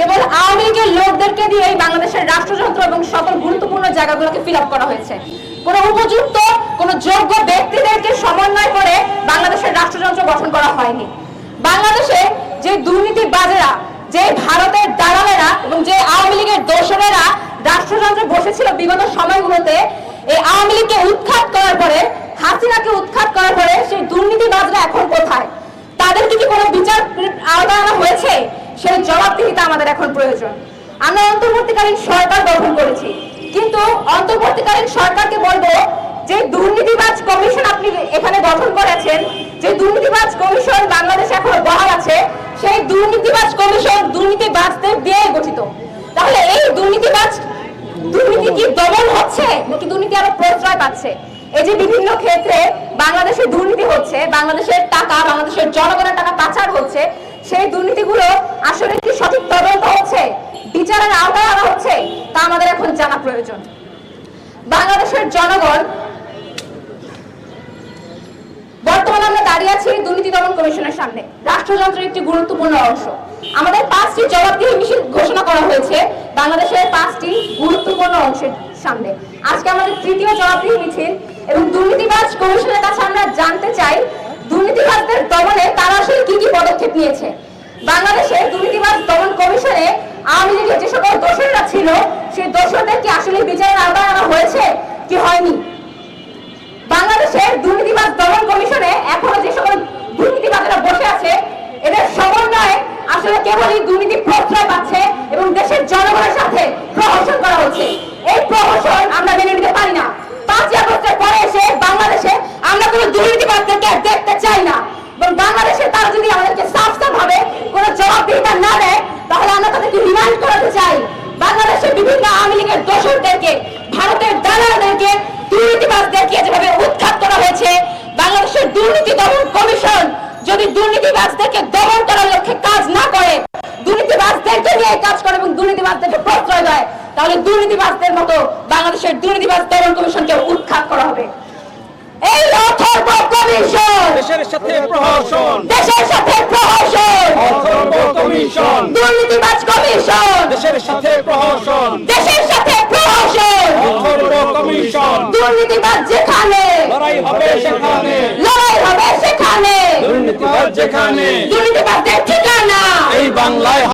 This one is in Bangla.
কেবল আওয়ামী লীগের লোকদেরকে দিয়ে এই বাংলাদেশের রাষ্ট্রযন্ত্র এবং সকল গুরুত্বপূর্ণ জায়গাগুলোকে ফিল করা হয়েছে। কোন উপযুক্ত, কোন যোগ্য ব্যক্তিদেরকে সমন্বয় করে বাংলাদেশের রাষ্ট্রযন্ত্র গঠন করা হয়নি। বাংলাদেশে যে দুর্নীতিবাজেরা, যে ভারতের দালালেরা এবং যে আওয়ামী লীগের দোসরেরা রাষ্ট্রযন্ত্রে বসেছিল বিগত সময়গুলোতে, এই আওয়ামী লীগকে উৎখাত করার পরে, হাসিনাকে উৎখাত করার পরে সেই দুর্নীতি দুর্নীতিবাজরা এখন কোথায় তাদেরকে কি কোনো বিচার আওতায় আনা হয়েছে সেই জবাবদিহিতা আমাদের এখন প্রয়োজন। আমরা অন্তর্বর্তীকালীন সরকার গঠন করেছি। কিন্তু অন্তর্বর্তীকালীন সরকারকে বলব যে দুর্নীতিবাজ কমিশন আপনি এখানে গঠন করেছেন, যে দুর্নীতিবাজ কমিশন বাংলাদেশে এখনও বহাল আছে, সেই দুর্নীতিবাজ কমিশন দুর্নীতিবাজদের দিয়ে গঠিত। তাহলে এই দুর্নীতিবাজ, দুর্নীতি কি দমন হচ্ছে, নাকি দুর্নীতি আরও প্রশ্রয় পাচ্ছে? এই যে বিভিন্ন ক্ষেত্রে বাংলাদেশে দুর্নীতি হচ্ছে, বাংলাদেশের টাকা, বাংলাদেশের জনগণের হচ্ছে, সেই দুর্নীতিগুলো আসলে কি সঠিক তদন্ত হচ্ছে? বিচারের আওতায় আনা হচ্ছে? তা আমাদের এখন জানা প্রয়োজন। বাংলাদেশের জনগণ বর্তমানে আমরা দাঁড়িয়ে আছি দুর্নীতি দমন কমিশনের সামনে। রাষ্ট্রযন্ত্রের একটি গুরুত্বপূর্ণ অংশ। আমাদের পাঁচটি জবাবদিহি মিছিল ঘোষণা করা হয়েছে বাংলাদেশের পাঁচটি গুরুত্বপূর্ণ অংশের সামনে। আজকে আমাদের তৃতীয় জবাবদিহি মিছিল এবং দুর্নীতিবাজ কমিশনের কাছে আমরা জানতে চাই দুর্নীতিবাজদের দমনে তারা আসলে কি কি পদক্ষেপ নিয়েছে? বাংলাদেশের দুর্নীতিবাজ দমন কমিশনে আওয়ামী লীগের যে সকল দোষররা ছিল, সেই দোষরদের কি আসলে বিচারের আওতায় আনা হয়েছে কি হয়নি? বাংলাদেশের দুর্নীতিবাজ দমন কমিশনে এখনও যে সকল দুর্নীতিবাজরা বসে আছে, এদের সমন্বয়ে আসলে কেবলই দুর্নীতি প্রশ্রয় পাচ্ছে এবং দেশের জনগণের সাথে প্রহসন করা হচ্ছে এই প্রহসন আমরা মেনে নিতে পারি না পাঁচই আগস্টের পরে এসে বাংলাদেশে আমরা কোনো দুর্নীতিবাজদেরকে আর দেখতে চাই না। এবং বাংলাদেশে তারা যদি আমাদেরকে সাফ সাফ ভাবে কোনো জবাবদিহিতা না দেয়, তাহলে আমরা তাদেরকে রিমাইন্ড করাতে চাই। বাংলাদেশের বিভিন্ন আওয়ামী লীগের দোষরদেরকে, ভারতের দালালদেরকে, দুর্নীতিবাজদেরকে যেভাবে উৎখাত করা হয়েছে, বাংলাদেশের দুর্নীতি দমন কমিশন যদি দুর্নীতিবাজদেরকে দমন করার লক্ষ্যে কাজ না করে, দুর্নীতিবাজদেরকে নিয়ে কাজ করে এবং দুর্নীতিবাজদেরকে প্রশ্রয় দেয়, তাহলে দুর্নীতিবাজদের মতো বাংলাদেশের দুর্নীতিবাজ দমন কমিশনকে উৎখাত করা হবে। এই অথর্ব কমিশন। দেশের সাথে প্রহসন। দেশের সাথে প্রহসন। অথর্ব কমিশন দুর্নীতিবাজ কমিশন। দেশের সাথে প্রহসন। দেশের সাথে প্রহসন। অথর্ব কমিশন দুর্নীতিবাজ যেখানে। লড়াই হবে সেখানে। লড়াই হবে সেখানে। দুর্নীতিবাদ যেখানে। দুর্নীতিবাজদের ঠিকানা। এই বাংলায়